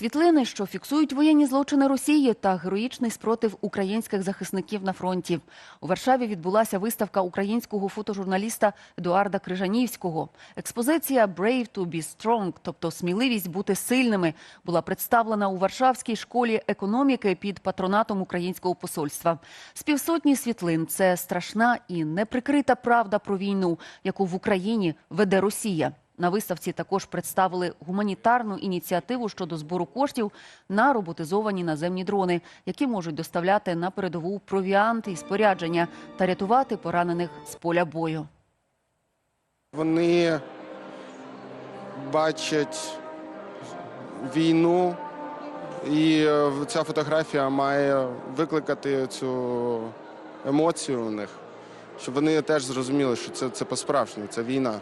Світлини, що фіксують воєнні злочини Росії та героїчний спротив українських захисників на фронті. У Варшаві відбулася виставка українського фотожурналіста Едуарда Крижанівського. Експозиція «Brave to be strong», тобто сміливість бути сильними, була представлена у Варшавській школі економіки під патронатом українського посольства. З півсотні світлин це страшна і неприкрита правда про війну, яку в Україні веде Росія. На виставці також представили гуманітарну ініціативу щодо збору коштів на роботизовані наземні дрони, які можуть доставляти на передову провіанти і спорядження та рятувати поранених з поля бою. Вони бачать війну, і е, ця фотографія має викликати цю емоцію у них, щоб вони теж зрозуміли, що це, це по-справжньому, це війна.